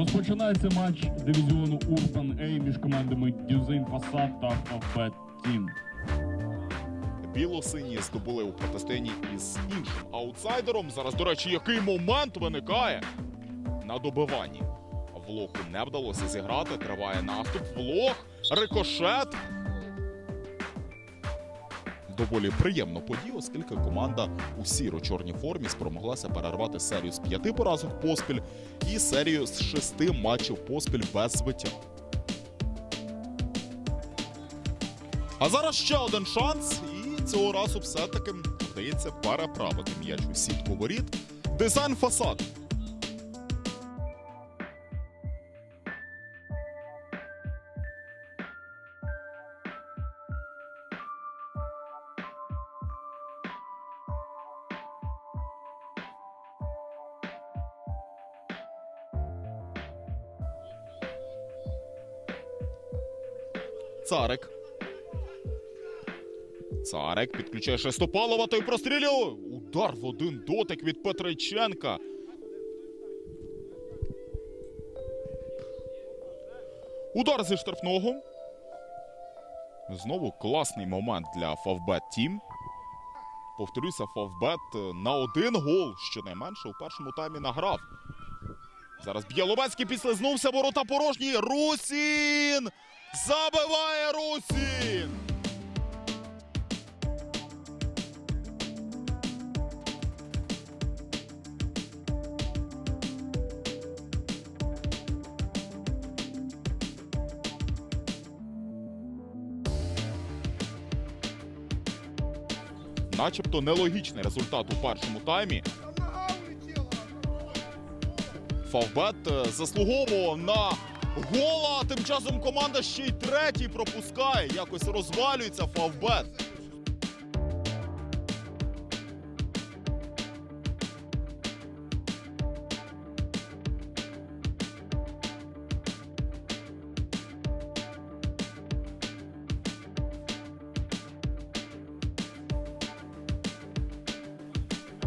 Розпочинається матч дивізіону Урбан Ей між командами Дюзейн Фасад та Фавбет Тім. Білосині здобули у протистоянні із іншим аутсайдером. Зараз, до речі, який момент виникає на добиванні. Влоху не вдалося зіграти. Триває наступ. Влох, рикошет. Доволі приємно подію, оскільки команда у сіро-чорній формі спромоглася перервати серію з п'яти поразок поспіль і серію з шести матчів поспіль без збиття. А зараз ще один шанс, і цього разу все-таки вдається переправити м'яч у сітку воріт. Дизайн фасад. Царик. Царик підключає Шестопалова, той прострілює. Удар в один дотик від Петриченка. Удар зі штрафного. Знову класний момент для Фавбет Тім. Повторюся, Фавбет на один гол, щонайменше у першому таймі награв. Зараз Б'яловецький підслизнувся, ворота порожні. Русін! Забиває Русін! Начебто нелогічний результат у першому таймі. Фавбет е, заслуговував на гола. Тим часом команда ще й третій пропускає. Якось розвалюється Фавбет.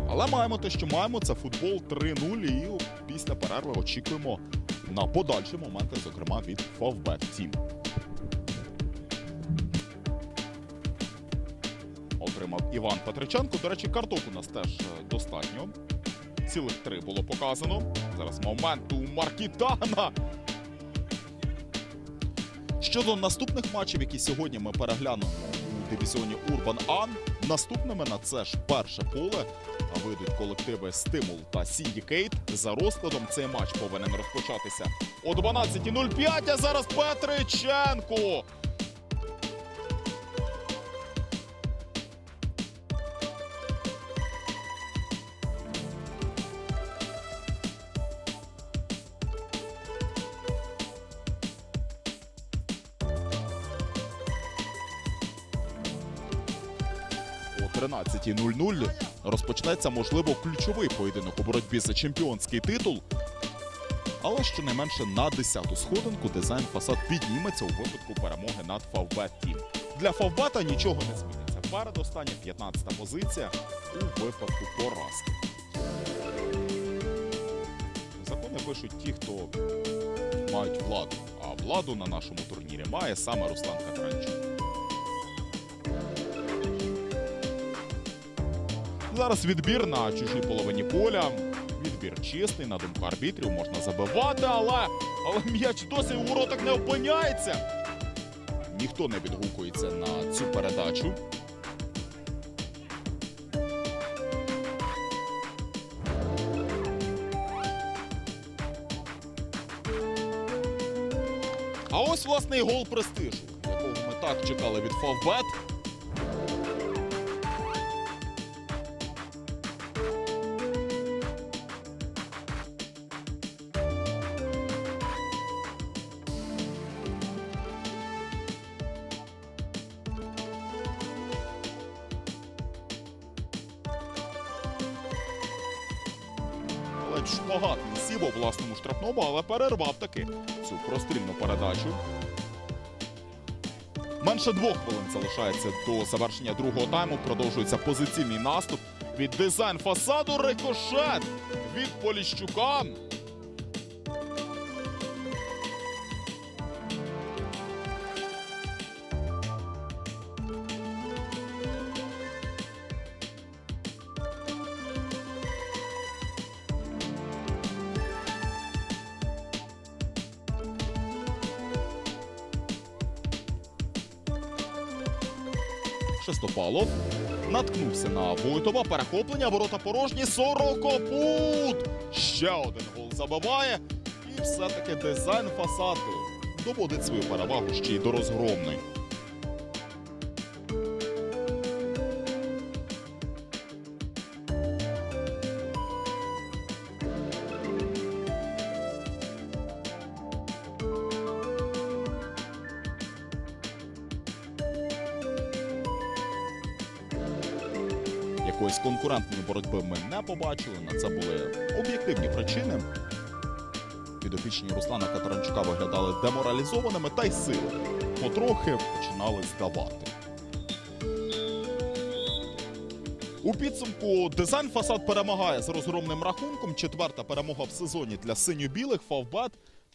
Але маємо те, що маємо. Це футбол 3-0. І після перерви очікуємо на подальші моменти, зокрема від Фавбет Тім. Отримав Іван Петриченко. До речі, карток у нас теж е, достатньо. Цілих три було показано. Зараз момент у Маркітана. Щодо наступних матчів, які сьогодні ми переглянемо дивізіоні Урбан Ан, наступними на це ж перше поле вийдуть колективи Стимул та Сіндікейт. За розкладом цей матч повинен розпочатися о 12.05, а зараз Петриченко. 13.00 розпочнеться, можливо, ключовий поєдинок у боротьбі за чемпіонський титул. Але щонайменше на 10-ту сходинку дизайн фасад підніметься у випадку перемоги над Фавбет Тім. Для Фавбета нічого не зміниться. Передостання 15-та позиція у випадку поразки. Закони пишуть ті, хто мають владу. А владу на нашому турнірі має саме Руслан Катранчук. Зараз відбір на чужій половині поля. Відбір чистий, на думку арбітрів можна забивати, але, але м'яч досі у воротах не опиняється. Ніхто не відгукується на цю передачу. А ось власне і гол престижу, якого ми так чекали від Фавбет. Ледь шпагат не сів у власному штрафному, але перервав таки цю прострільну передачу. Менше двох хвилин залишається до завершення другого тайму. Продовжується позиційний наступ від дизайн фасаду. Рикошет від Поліщука. Шестопалов наткнувся на Войтова. Перехоплення, ворота порожні. Сорокопут! Ще один гол забиває. І все-таки дизайн фасаду доводить свою перевагу ще й до розгромної. Якоїсь конкурентної боротьби ми не побачили. На це були об'єктивні причини. Підопічні Руслана Катаранчука виглядали деморалізованими, та й сили потрохи починали здавати. У підсумку дизайн фасад перемагає з розгромним рахунком. Четверта перемога в сезоні для синьо-білих. Фавбет